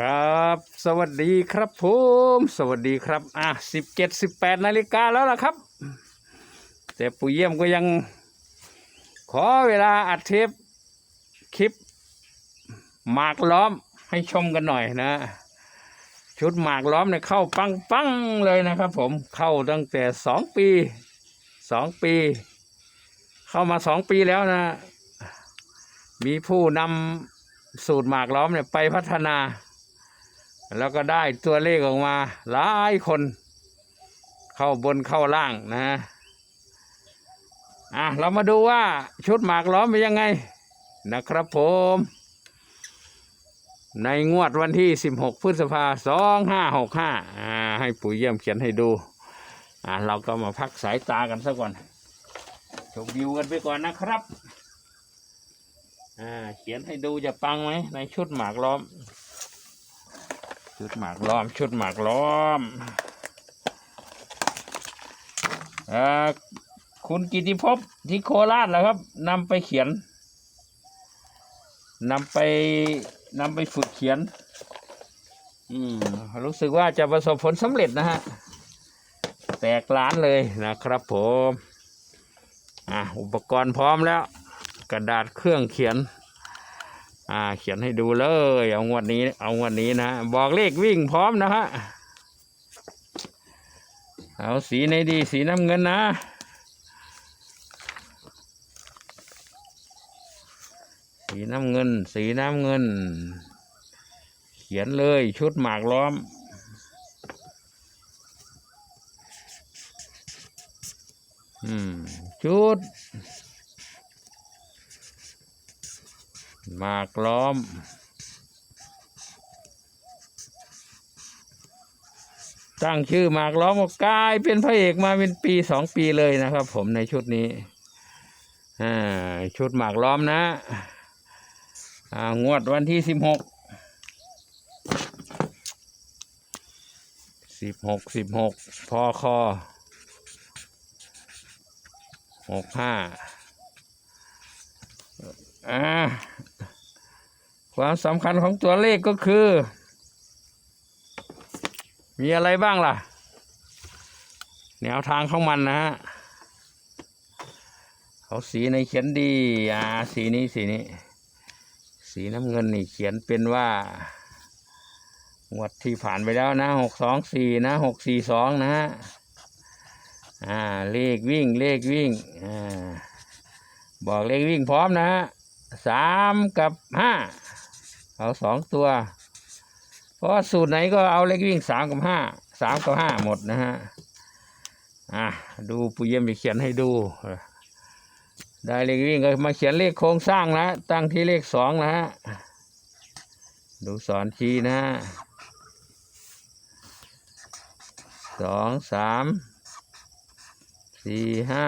ครับ สวัสดีครับผม สวัสดีครับ อะสิบเจ็ดสิบแปดนาฬิกาแล้วล่ะครับ แต่ปู่เยี่ยมก็ยัง ขอเวลาอัดเทปคลิป หมากล้อมให้ชมกันหน่อยนะ ชุดหมากล้อมเนี่ยเข้าปังปังๆเลยนะครับผมเข้าตั้งแต่สองปีสองปี เข้ามาสองปีแล้วนะ มีผู้นำสูตรหมากล้อมเนี่ยไปพัฒนา แล้วก็ได้ตัวเลขออกมา หลายคน เข้าบนเข้าล่างนะอะเรามาดูว่าชุดหมากล้อมเป็นยังไงนะครับผม ในงวดวันที่ 16 พฤษภาสองห้าหกห้าอ่าให้ปุ๋ยเยี่ยมเขียนให้ดู อ่าเราก็มาพักสายตากันซะก่อน ชมวิวกันไปก่อนนะครับ อ่า เขียนให้ดูจะปังไหมในชุดหมากล้อม ชุดหมากล้อม ชุดหมากล้อมอคุณกิติภพที่โคราชเหรอครับนำไปเขียนนำไปนำไปฝึกเขียน อืมรู้สึกว่าจะประสบผลสำเร็จนะฮะ แตกล้านเลยนะครับผม อะ อุปกรณ์พร้อมแล้ว กระดาษเครื่องเขียน อ่า เขียนให้ดูเลย เอางวดนี้ เอางวดนี้นะบอกเลขวิ่งพร้อมนะฮะเอาสีในดีสีน้ำเงินนะ สีน้ำเงิน สีน้ำเงิน เขียนเลยชุดหมากล้อมอืมชุด หมากล้อม ตั้งชื่อหมากล้อมก็กลายเป็นพระเอกมาเป็นปีสองปีเลยนะครับ ผมในชุดนี้ชุดหมากล้อมนะงวดวันที่สิบหกสิบหกสิบหกพอคอหกห้าอ่า ความสำคัญของตัวเลขก็คือ มีอะไรบ้างล่ะ แนวทางของมันนะฮะเขาสีในเขียนดีอ่าสีนี้สีนี้ สีน้ำเงินนี่เขียนเป็นว่างวดที่ผ่านไปแล้วนะหกสองสี่นะหกสี่สองนะฮะอ่าเลขวิ่งเลขวิ่งอ่าบอกเลขวิ่งพร้อมนะฮะสามกับห้า เอาสองตัว เพราะว่าสูตรไหนก็เอาเลขวิ่งสามกับห้าสามกับห้าหมดนะฮะอะดูปู่เยี่ยมไปเขียนให้ดู ได้เลขวิ่งก็มาเขียนเลขโครงสร้างนะตั้งที่เลขสองนะฮะดูสอนชี้นะฮะสองสามสี่ห้า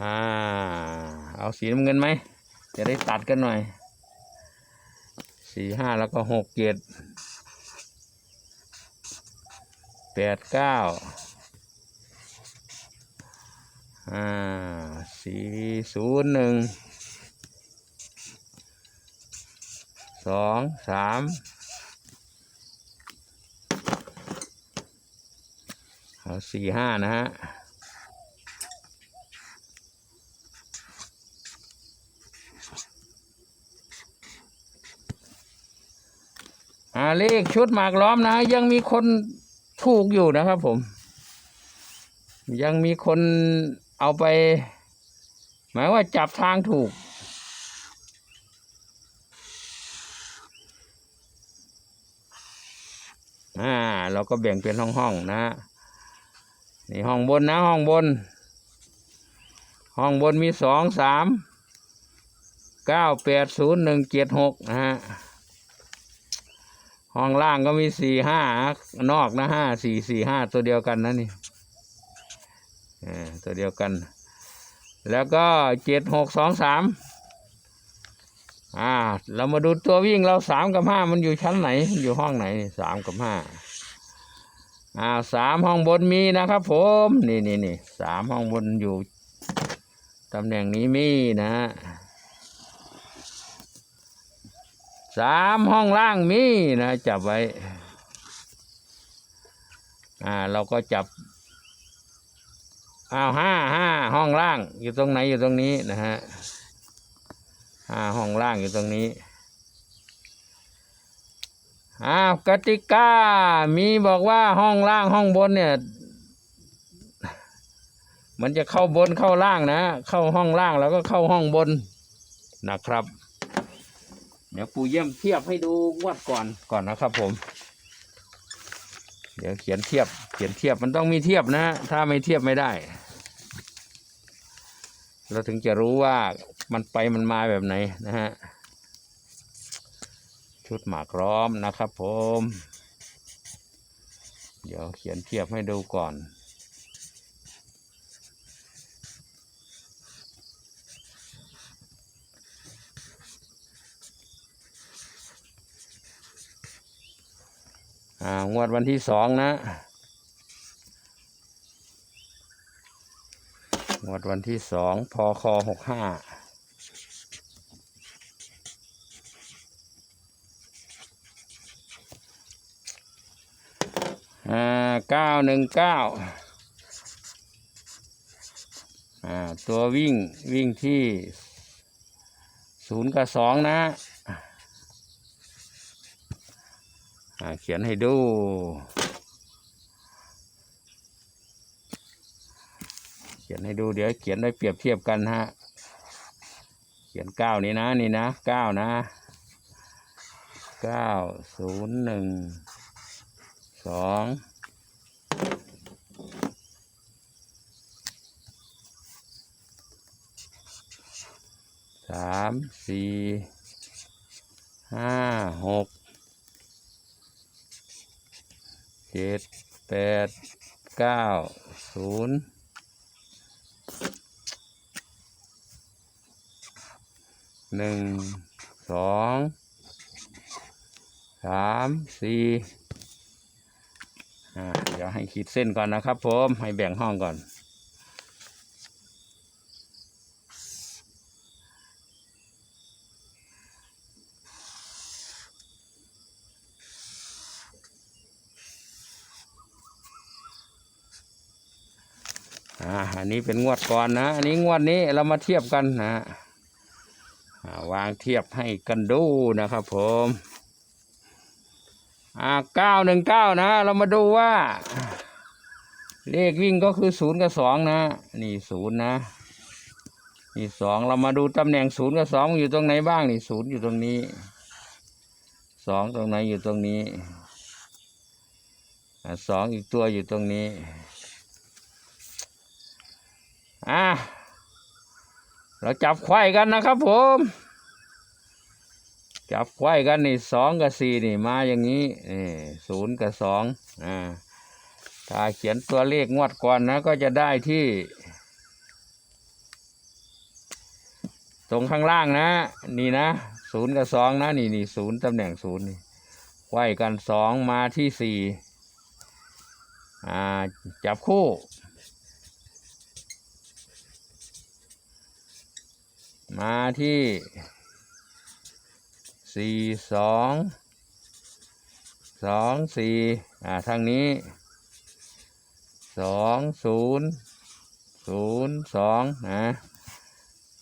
อ่า เอาสีน้ำเงินไหม จะได้ตัดกันหน่อย สี่ห้าแล้วก็หกเจ็ด แปดเก้า อ่า สี่ศูนย์หนึ่ง สอง สามเอาสี่ห้านะฮะ อ่าเลขชุดหมากล้อมนะ ยังมีคนถูกอยู่นะครับผม ยังมีคนเอาไป หมายว่าจับทางถูก อ่า เราก็แบ่งเป็นห้องห้องนะฮะนี่ห้องบนนะ ห้องบน ห้องบนมีสองสามเก้าแปดศูนย์หนึ่งเจ็ดหกนะฮะ ห้องล่างก็มีสี่ห้านอกนะห้าสี่สี่ห้าตัวเดียวกันนะนี่เออตัวเดียวกัน แล้วก็เจ็ดหกสองสามอ่า เรามาดูตัววิ่งเราสามกับห้ามันอยู่ชั้นไหน อยู่ห้องไหนสามกับห้าอ่าสามห้องบนมีนะครับผมนี่นี่นี่สามห้องบนอยู่ตำแหน่งนี้มีนะฮะ สามห้องล่างมีนะจับไว้ อ่า เราก็จับอ้าวห้าห้าห้องล่างอยู่ตรงไหนอยู่ตรงนี้นะฮะห้าห้องล่างอยู่ตรงนี้อ้าวกติกามีบอกว่าห้องล่างห้องบนเนี่ย มันจะเข้าบนเข้าล่างนะ เข้าห้องล่างแล้วก็เข้าห้องบนนะครับ เดี๋ยวปูเยี่ยมเทียบให้ดูงวดก่อนก่อนนะครับ ผม เดี๋ยวเขียนเทียบ เขียนเทียบมันต้องมีเทียบนะถ้าไม่เทียบไม่ได้ เราถึงจะรู้ว่ามันไปมันมาแบบไหนนะฮะชุดหมากร้อมนะครับ ผม เดี๋ยวเขียนเทียบให้ดูก่อน อ่างวดวันที่สองนะงวดวันที่สองพคหกห้าอ่าเก้าหนึ่งเก้าอ่าตัววิ่งวิ่งที่ศูนย์กับสองนะ อ่า เขียนให้ดูเขียนให้ดูเดี๋ยวเขียนได้เปรียบเทียบกันฮะ เขียนเก้านี่นะนี่นะเก้านะเก้าศูนย์หนึ่งสองสามสี่ห้าหก เจ็ดแปดเก้าศูนย์หนึ่งสองสามสี่อ่าเดี๋ยวให้ขีดเส้นก่อนนะครับผม ให้แบ่งห้องก่อน อ่าอันนี้เป็นงวดก่อนนะ อันนี้งวดนี้เรามาเทียบกันนะวางเทียบให้กันดูนะครับผมอ่าเก้าหนึ่งเก้านะ เรามาดูว่า เลขวิ่งก็คือศูนย์กับสองนะ นี่ศูนย์นะ นี่สองเรามาดูตำแหน่งศูนย์กับสองอยู่ตรงไหนบ้างนี่ศูนย์อยู่ตรงนี้สองตรงไหนอยู่ตรงนี้อ่าสองอีกตัวอยู่ตรงนี้ อ่าเราจับไขว้กันนะครับผม จับไขว้กันนี่สองกับสี่นี่มาอย่างนี้นี่ศูนย์กับสองอ่าถ้าเขียนตัวเลขงวดก่อนนะก็จะได้ที่ ตรงข้างล่างนะ นี่นะศูนย์กับสองนะ นี่นี่ศูนย์ตำแหน่งศูนย์นี่ไขว้กันสองมาที่สี่อ่าจับคู่ มาที่สี่สองสองสี่อ่าทางนี้สองศูนย์ศูนย์สองนะ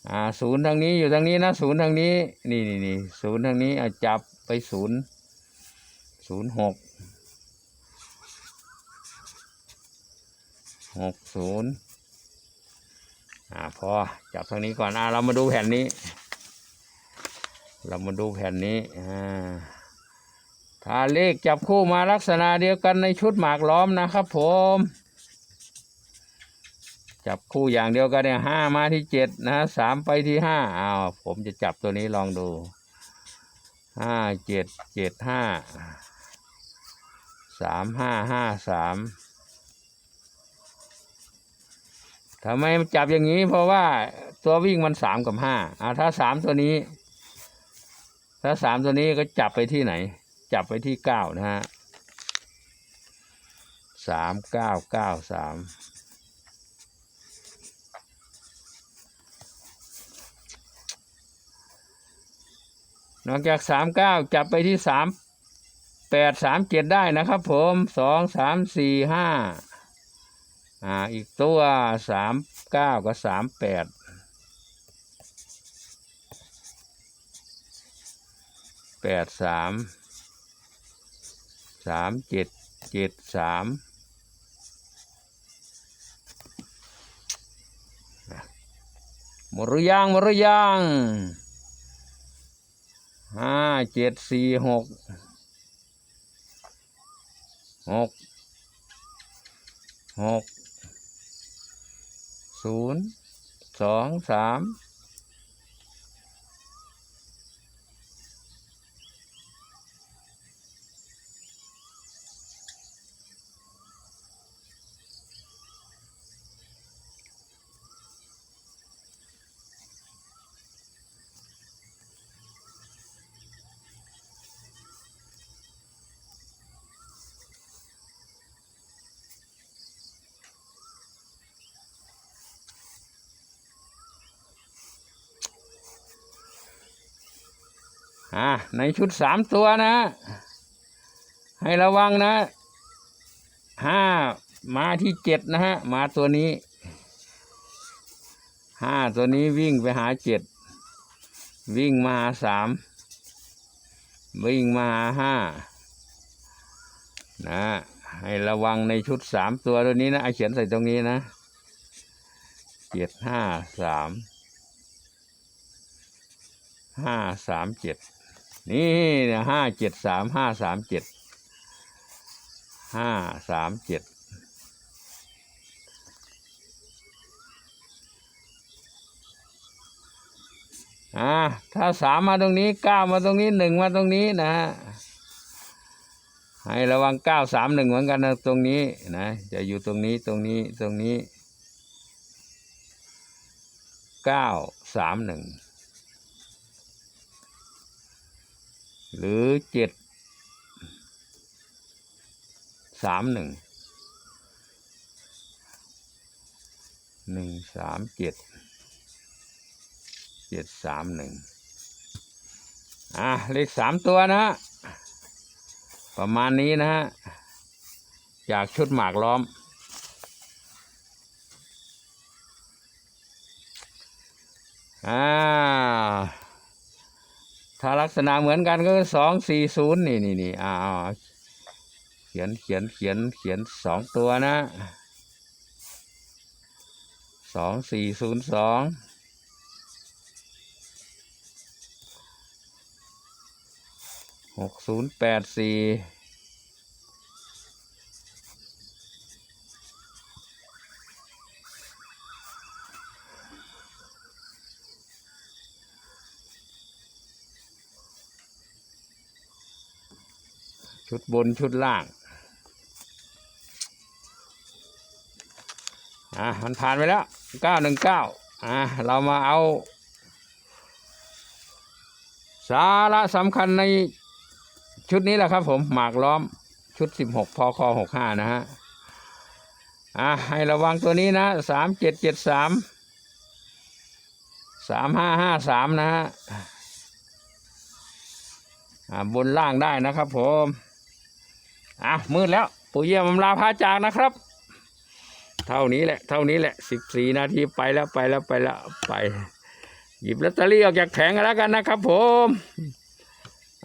อ่าศูนย์ทางนี้อยู่ทางนี้นะศูนย์ทางนี้นี่นี่นี่ศูนย์ทางนี้เอาจับไปศูนย์ศูนย์หกหกศูนย์ อ่าพอจับทางนี้ก่อนอ่าเรามาดูแผ่นนี้ เรามาดูแผ่นนี้อ่าถ้าเลขจับคู่มาลักษณะเดียวกันในชุดหมากล้อมนะครับ ผม จับคู่อย่างเดียวกันเนี่ยห้ามาที่เจ็ดนะสามไปที่ห้าอ้าวผมจะจับตัวนี้ลองดูห้าเจ็ดเจ็ดห้าสามห้าห้าสาม ทำไมจับอย่างนี้ เพราะว่าตัววิ่งมันสามกับห้าอ่าถ้าสามตัวนี้ ถ้าสามตัวนี้ก็จับไปที่ไหน จับไปที่เก้านะฮะสามเก้าเก้าสามนอกจากสามเก้าจับไปที่สามแปดสามเจ็ดได้นะครับผมสองสามสี่ห้า อ่าอีกตัวสามเก้ากับสามแปดแปดสามสามเจ็ดเจ็ดสามหมดหรือยังหมดหรือยังห้าเจ็ดสี่หกหกหก ศูนย์สองสาม อ่าในชุดสามตัวนะ ให้ระวังนะห้ามาที่เจ็ดนะฮะมาตัวนี้ห้าตัวนี้วิ่งไปหาเจ็ดวิ่งมาสามวิ่งมาห้านะให้ระวังในชุดสามตัวตัวนี้นะไอะเขียนใส่ตรงนี้นะเจ็ดห้าสามห้าสามเจ็ด นี่ห้าเจ็ดสามห้าสามเจ็ดห้าสามเจ็ดอ่าถ้าสามมาตรงนี้เก้ามาตรงนี้หนึ่งมาตรงนี้นะฮะให้ระวังเก้าสามหนึ่งเหมือนกันนะตรงนี้นะจะอยู่ตรงนี้ตรงนี้ตรงนี้เก้าสามหนึ่ง หรือเจ็ดสามหนึ่งหนึ่งสามเจ็ดเจ็ดสามหนึ่งอะเลขสามตัวนะฮะประมาณนี้นะฮะจากชุดหมากล้อม อ่า ถ้าลักษณะเหมือนกันก็สองสี่ศูนย์นี่นี่นี่อ่าเขียนเขียนเขียนเขียนสองตัวนะสองสี่ศูนย์สองหกศูนย์แปดสี่ ชุดบนชุดล่างอะมันผ่านไปแล้วเก้าหนึ่งเก้าอะเรามาเอา สาระสำคัญในชุดนี้แหละครับผมหมากล้อมชุดสิบหกพคหกห้านะฮะอะให้ระวังตัวนี้นะสามเจ็ดเจ็ดสามสามห้าห้าสามนะฮะอ่าบนล่างได้นะครับผม อะมืดแล้ว ปู่เยี่ยมอำลาพาจากนะครับ เท่านี้แหละ เท่านี้แหละสิบสี่นาทีไปแล้วไปแล้วไปแล้วไป หยิบลอตเตอรี่ออกจากแผงกันแล้วกันนะครับ ผม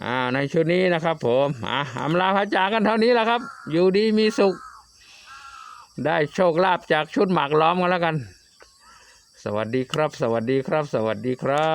อ่าในชุดนี้นะครับ ผมอะอำลาพาจากกันเท่านี้แหละครับ อยู่ดีมีสุข ได้โชคลาภจากชุดหมากล้อมกันแล้วกัน สวัสดีครับ สวัสดีครับ สวัสดีครับ